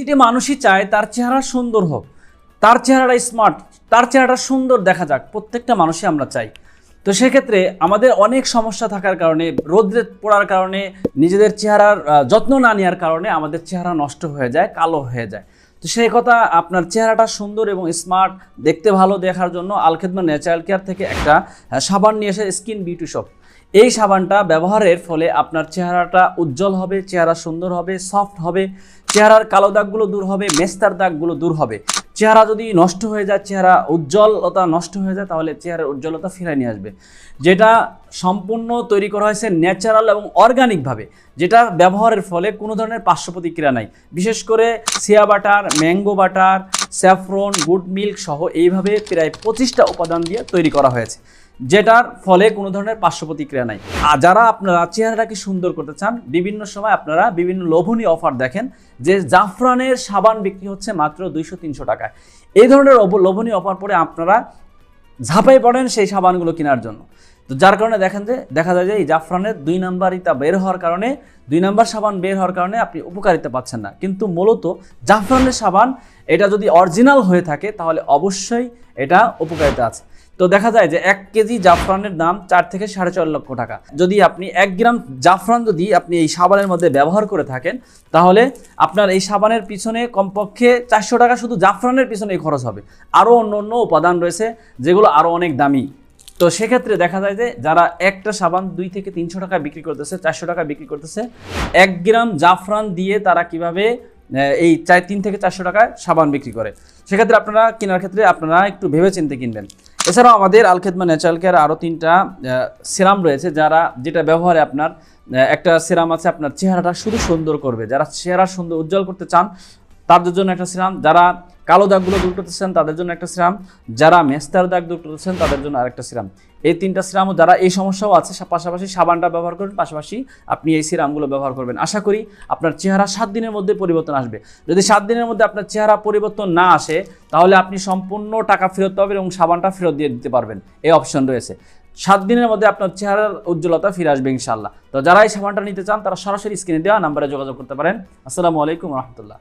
প্রতিটি মানুষই চায় তার চেহারা সুন্দর হোক। তার চেহারাটা স্মার্ট তার চেহারাটা সুন্দর দেখা যাক, প্রত্যেকটা মানুষই আমরা চাই। তো সেক্ষেত্রে আমাদের অনেক সমস্যা থাকার কারণে, রোদ্রে পড়ার কারণে, নিজেদের চেহারার যত্ন না নেওয়ার কারণে আমাদের চেহারা নষ্ট হয়ে যায়, কালো হয়ে যায়। তো সেই কথা আপনার চেহারাটা সুন্দর এবং স্মার্ট দেখতে ভালো দেখার জন্য আলখেদমা ন্যাচারাল কেয়ার থেকে একটা সাবান নিয়ে এসে স্কিন বিউটি শপ এই সাবানটা ব্যবহারের ফলে আপনার চেহারাটা উজ্জ্বল হবে, চেহারা সুন্দর হবে সফট হবে, চেহারার কালো দাগগুলো দূর হবে, মেস্তার দাগগুলো দূর হবে। চেহারা যদি নষ্ট হয়ে যায়, চেহারা উজ্জ্বলতা নষ্ট হয়ে যায়, তাহলে চেহারার উজ্জ্বলতা ফিরে নিয়ে আসবে। যেটা সম্পূর্ণ তৈরি করা হয়েছে ন্যাচারাল এবং অর্গানিকভাবে যেটা ব্যবহারের ফলে কোনো ধরনের পার্শ্ব প্রতিক্রিয়া নাই। বিশেষ করে সিয়া butter mango butter saffron, good milk সহ এইভাবে প্রায় পঁচিশটা উপাদান দিয়ে তৈরি করা হয়েছে, যেটার ফলে কোনো ধরনের পার্শ্ব প্রতিক্রিয়া নাই। আর যারা আপনারা চেহারাটাকে সুন্দর করতে চান, বিভিন্ন সময় আপনারা বিভিন্ন লোভনীয় অফার দেখেন যে জাফরানের সাবান বিক্রি হচ্ছে মাত্র দুইশো তিনশো টাকায়। এই ধরনের লোভনীয় অফার পরে আপনারা ঝাঁপাই পড়েন সেই সাবানগুলো কেনার জন্য। তো যার কারণে দেখেন যে, দেখা যায় যে এই জাফরানের দুই নাম্বারিতা বের হওয়ার কারণে, দুই নাম্বার সাবান বের হওয়ার কারণে আপনি উপকারিতা পাচ্ছেন না। কিন্তু মূলত জাফরানের সাবান এটা যদি অরিজিনাল হয়ে থাকে, তাহলে অবশ্যই এটা উপকারিতা আছে। তো দেখা যায় যে এক কেজি জাফরানের দাম চার থেকে সাড়ে চার লক্ষ টাকা। যদি আপনি এক গ্রাম জাফরান যদি আপনি এই সাবানের মধ্যে ব্যবহার করে থাকেন, তাহলে আপনার এই সাবানের পিছনে কমপক্ষে চারশো টাকা শুধু জাফরানের পিছনে খরচ হবে। আরও অন্য অন্য উপাদান রয়েছে, যেগুলো আরও অনেক দামি। তো সেক্ষেত্রে দেখা যায় যে যারা একটা সাবান দুই থেকে তিনশো টাকা বিক্রি করতেছে, চারশো টাকা বিক্রি করতেছে, এক গ্রাম জাফরান দিয়ে তারা কীভাবে এই চার, তিন থেকে চারশো টাকায় সাবান বিক্রি করে। সেক্ষেত্রে আপনারা কেনার ক্ষেত্রে আপনারা একটু ভেবে চিন্তে কিনবেন। এছাড়াও আমাদের আলখেদমা ন্যাচারাল কেয়ার আরও তিনটা সিরাম রয়েছে যারা, যেটা ব্যবহারে আপনার একটা সিরাম আছে, আপনার চেহারাটা শুধু সুন্দর করবে। যারা চেহারা সুন্দর, উজ্জ্বল করতে চান, তাদের জন্য একটা সিরাম। যারা কালো দাগগুলো দূর করতে চান তাদের জন্য একটা সিরাম। যারা মেস্তার দাগ দূর করতে চান তাদের জন্য আরেকটা সিরাম। এই তিনটা সিরামও যারা এই সমস্যাও আছে পাশাপাশি সাবানটা ব্যবহার করবেন, পাশাপাশি আপনি এই সিরামগুলো ব্যবহার করবেন। আশা করি আপনার চেহারা সাত দিনের মধ্যে পরিবর্তন আসবে। যদি সাত দিনের মধ্যে আপনার চেহারা পরিবর্তন না আসে, তাহলে আপনি সম্পূর্ণ টাকা ফেরত পাবেন এবং সাবানটা ফেরত দিয়ে দিতে পারবেন। এই অপশন রয়েছে। সাত দিনের মধ্যে আপনার চেহারার উজ্জ্বলতা ফিরে আসবে ইনশাল্লাহ তো যারা এই সাবানটা নিতে চান, তারা সরাসরি স্ক্রিনে দেওয়া নাম্বারে যোগাযোগ করতে পারেন। আসসালামু আলাইকুম রহমতুল্লাহ।